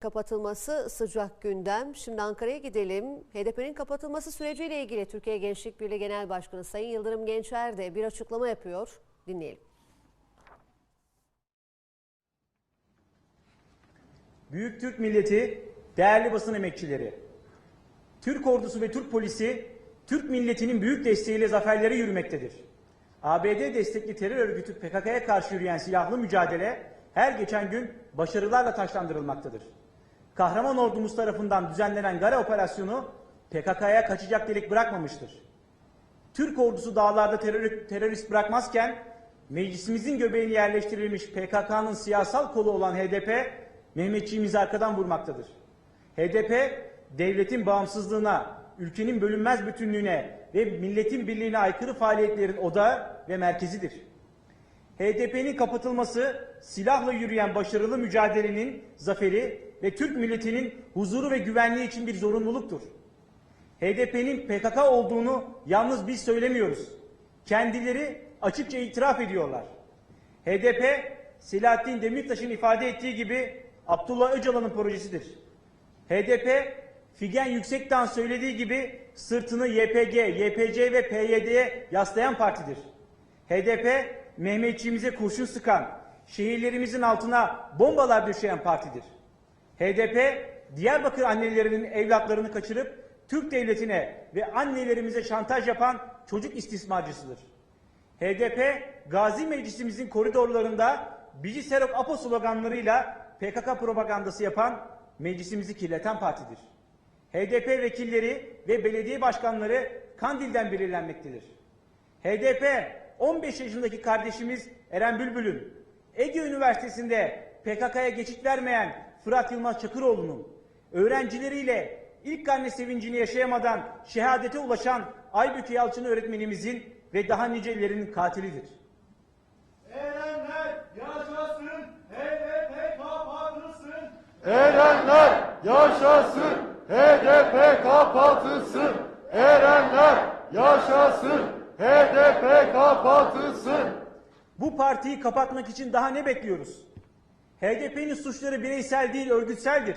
Kapatılması sıcak gündem. Şimdi Ankara'ya gidelim. HDP'nin kapatılması süreciyle ilgili Türkiye Gençlik Birliği Genel Başkanı Sayın Yıldırım Gençer de bir açıklama yapıyor. Dinleyelim. Büyük Türk milleti, değerli basın emekçileri, Türk ordusu ve Türk polisi, Türk milletinin büyük desteğiyle zaferlere yürümektedir. ABD destekli terör örgütü PKK'ya karşı yürüyen silahlı mücadele her geçen gün başarılarla taşlandırılmaktadır. Kahraman ordumuz tarafından düzenlenen Gara operasyonu PKK'ya kaçacak delik bırakmamıştır. Türk ordusu dağlarda terör, terörist bırakmazken meclisimizin göbeğine yerleştirilmiş PKK'nın siyasal kolu olan HDP Mehmetçiğimizi arkadan vurmaktadır. HDP devletin bağımsızlığına, ülkenin bölünmez bütünlüğüne ve milletin birliğine aykırı faaliyetlerin odağı ve merkezidir. HDP'nin kapatılması silahla yürüyen başarılı mücadelenin zaferi ve Türk milletinin huzuru ve güvenliği için bir zorunluluktur. HDP'nin PKK olduğunu yalnız biz söylemiyoruz. Kendileri açıkça itiraf ediyorlar. HDP, Selahattin Demirtaş'ın ifade ettiği gibi Abdullah Öcalan'ın projesidir. HDP, Figen Yüksekdağ'ın söylediği gibi sırtını YPG, YPC ve PYD'ye yaslayan partidir. HDP, Mehmetçiğimize kurşun sıkan, şehirlerimizin altına bombalar düşen partidir. HDP, Diyarbakır annelerinin evlatlarını kaçırıp Türk devletine ve annelerimize şantaj yapan çocuk istismarcısıdır. HDP, Gazi Meclisimizin koridorlarında Bici Serok Apo sloganlarıyla PKK propagandası yapan, meclisimizi kirleten partidir. HDP vekilleri ve belediye başkanları Kandil'den belirlenmektedir. HDP 15 yaşındaki kardeşimiz Eren Bülbül'ün Ege Üniversitesi'nde PKK'ya geçit vermeyen Fırat Yılmaz Çakıroğlu'nun öğrencileriyle ilk anne sevincini yaşayamadan şehadete ulaşan Aybüke Yalçın öğretmenimizin ve daha nicelerinin katilidir. Erenler yaşasın, HDP kapatılsın. Erenler yaşasın, HDP kapatılsın. Erenler yaşasın, HDP kapatılsın. Bu partiyi kapatmak için daha ne bekliyoruz? HDP'nin suçları bireysel değil örgütseldir.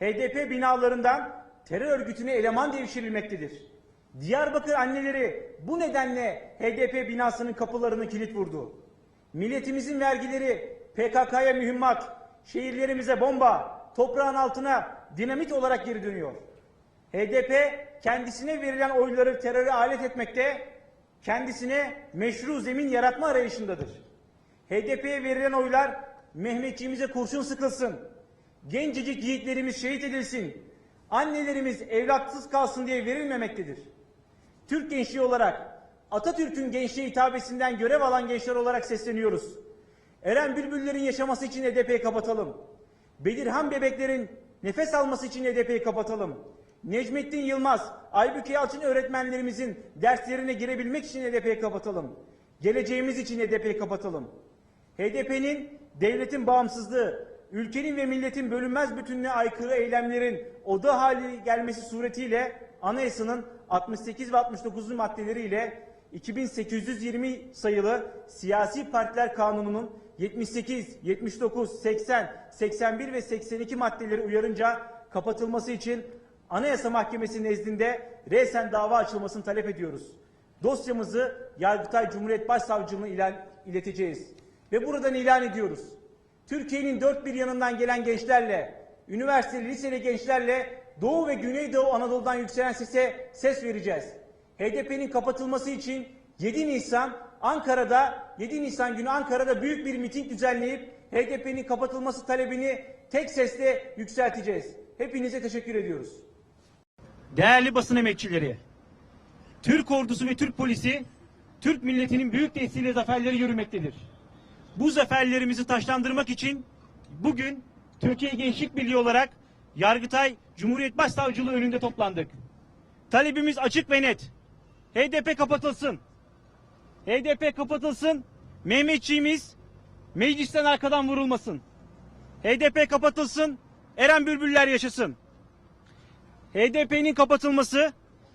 HDP binalarından terör örgütüne eleman devşirilmektedir. Diyarbakır anneleri bu nedenle HDP binasının kapılarını kilit vurdu. Milletimizin vergileri PKK'ya mühimmat, şehirlerimize bomba, toprağın altına dinamit olarak geri dönüyor. HDP kendisine verilen oyları teröre alet etmekte, kendisine meşru zemin yaratma arayışındadır. HDP'ye verilen oylar Mehmetçiğimize kurşun sıkılsın, gencecik yiğitlerimiz şehit edilsin, annelerimiz evlatsız kalsın diye verilmemektedir. Türk gençliği olarak Atatürk'ün gençliğe hitabesinden görev alan gençler olarak sesleniyoruz. Eren Bülbüllerin yaşaması için HDP'yi kapatalım. Bedirhan bebeklerin nefes alması için HDP'yi kapatalım. Necmettin Yılmaz, Aybüke Yalçın öğretmenlerimizin derslerine girebilmek için HDP'yi kapatalım. Geleceğimiz için HDP'yi kapatalım. HDP'nin devletin bağımsızlığı, ülkenin ve milletin bölünmez bütünlüğe aykırı eylemlerin oda hali gelmesi suretiyle anayasanın 68 ve 69. maddeleriyle 2820 sayılı Siyasi Partiler Kanunu'nun 78, 79, 80, 81 ve 82 maddeleri uyarınca kapatılması için Anayasa Mahkemesi nezdinde resen dava açılmasını talep ediyoruz. Dosyamızı Yargıtay Cumhuriyet Başsavcılığına ilan, ileteceğiz. Ve buradan ilan ediyoruz. Türkiye'nin dört bir yanından gelen gençlerle, üniversiteli, liseli gençlerle Doğu ve Güneydoğu Anadolu'dan yükselen sese ses vereceğiz. HDP'nin kapatılması için 7 Nisan Ankara'da 7 Nisan günü Ankara'da büyük bir miting düzenleyip HDP'nin kapatılması talebini tek sesle yükselteceğiz. Hepinize teşekkür ediyoruz. Değerli basın emekçileri, Türk ordusu ve Türk polisi Türk milletinin büyük desteğiyle zaferleri yürümektedir. Bu zaferlerimizi taşlandırmak için bugün Türkiye Gençlik Birliği olarak Yargıtay Cumhuriyet Başsavcılığı önünde toplandık. Talebimiz açık ve net. HDP kapatılsın. HDP kapatılsın. Mehmetçiğimiz meclisten arkadan vurulmasın. HDP kapatılsın. Eren Bülbüller yaşasın. HDP'nin kapatılması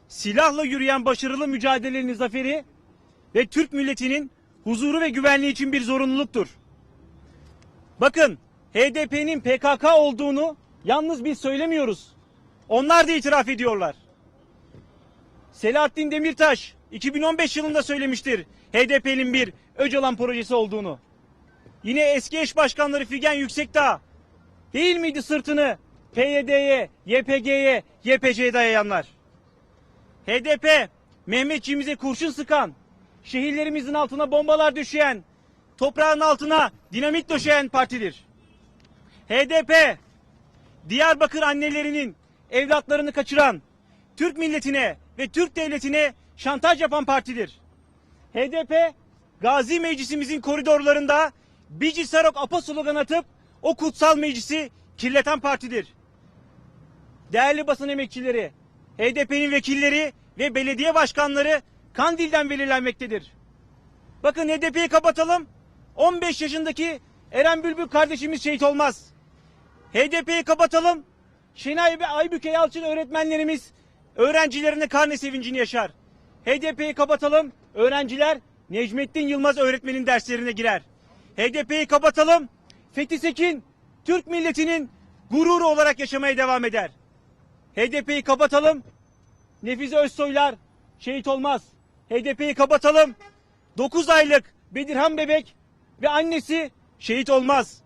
silahla yürüyen başarılı mücadelenin zaferi ve Türk milletinin huzuru ve güvenliği için bir zorunluluktur. Bakın HDP'nin PKK olduğunu yalnız biz söylemiyoruz. Onlar da itiraf ediyorlar. Selahattin Demirtaş 2015 yılında söylemiştir HDP'nin bir Öcalan projesi olduğunu. Yine eski eş başkanları Figen Yüksekdağ değil miydi sırtını PYD'ye, YPG'ye, YPC'ye dayayanlar? HDP Mehmetçiğimize kurşun sıkan, şehirlerimizin altına bombalar düşen, toprağın altına dinamit döşeyen partidir. HDP Diyarbakır annelerinin evlatlarını kaçıran, Türk milletine ve Türk devletine şantaj yapan partidir. HDP Gazi Meclisimizin koridorlarında Bici Sarok Apa slogan atıp o kutsal meclisi kirleten partidir. Değerli basın emekçileri, HDP'nin vekilleri ve belediye başkanları Kandil'den belirlenmektedir. Bakın HDP'yi kapatalım. 15 yaşındaki Eren Bülbül kardeşimiz şehit olmaz. HDP'yi kapatalım. Şenay ve Aybüke Yalçın öğretmenlerimiz öğrencilerine karne sevincini yaşar. HDP'yi kapatalım. Öğrenciler Necmettin Yılmaz öğretmenin derslerine girer. HDP'yi kapatalım. Fethi Sekin Türk milletinin gururu olarak yaşamaya devam eder. HDP'yi kapatalım. Nefize Özsoylar şehit olmaz. HDP'yi kapatalım. 9 aylık Bedirhan bebek ve annesi şehit olmaz.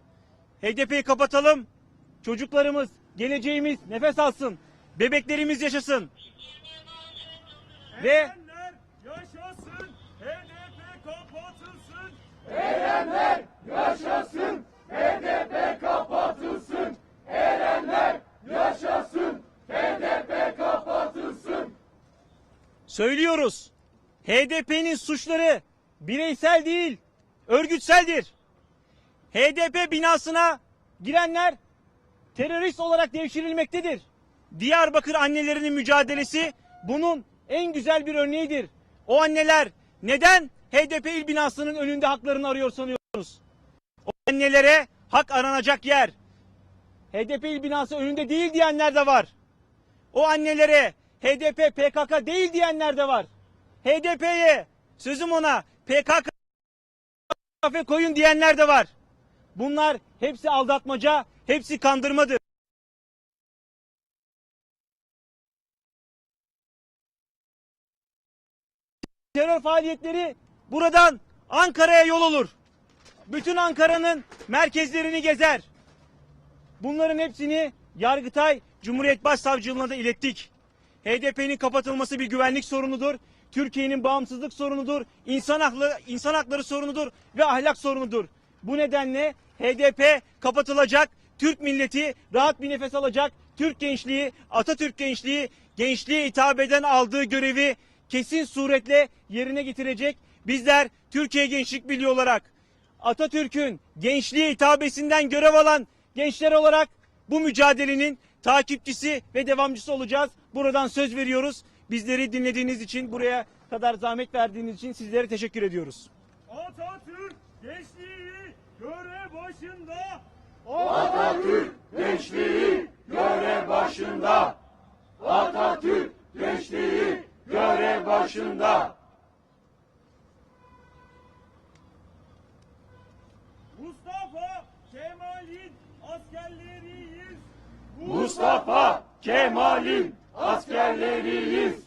HDP'yi kapatalım. Çocuklarımız, geleceğimiz nefes alsın. Bebeklerimiz yaşasın. Ve Erenler yaşasın. HDP kapatılsın. Söylüyoruz. HDP'nin suçları bireysel değil, örgütseldir. HDP binasına girenler terörist olarak devşirilmektedir. Diyarbakır annelerinin mücadelesi bunun en güzel bir örneğidir. O anneler neden HDP il binasının önünde haklarını arıyor sanıyorsunuz? O annelere hak aranacak yer. HDP il binası önünde değil diyenler de var. O annelere HDP PKK değil diyenler de var. HDP'ye sözüm ona PKK kafe koyun diyenler de var. Bunlar hepsi aldatmaca, hepsi kandırmadır. Terör faaliyetleri buradan Ankara'ya yol olur. Bütün Ankara'nın merkezlerini gezer. Bunların hepsini Yargıtay Cumhuriyet Başsavcılığına da ilettik. HDP'nin kapatılması bir güvenlik sorunudur. Türkiye'nin bağımsızlık sorunudur. İnsan hakları, insan hakları sorunudur ve ahlak sorunudur. Bu nedenle HDP kapatılacak. Türk milleti rahat bir nefes alacak. Türk gençliği, Atatürk gençliği, gençliğe hitap eden aldığı görevi kesin suretle yerine getirecek. Bizler Türkiye Gençlik Birliği olarak Atatürk'ün gençliğe hitabesinden görev alan gençler olarak bu mücadelenin takipçisi ve devamcısı olacağız. Buradan söz veriyoruz. Bizleri dinlediğiniz için, buraya kadar zahmet verdiğiniz için sizlere teşekkür ediyoruz. Atatürk gençliği görev başında. Atatürk gençliği görev başında. Atatürk gençliği görev başında. Mustafa Kemal'in askerleriyiz. Mustafa Kemal'in askerleriyiz.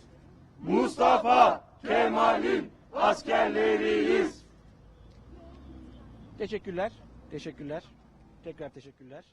Mustafa Kemal'in askerleriyiz. Teşekkürler. Teşekkürler. Tekrar teşekkürler.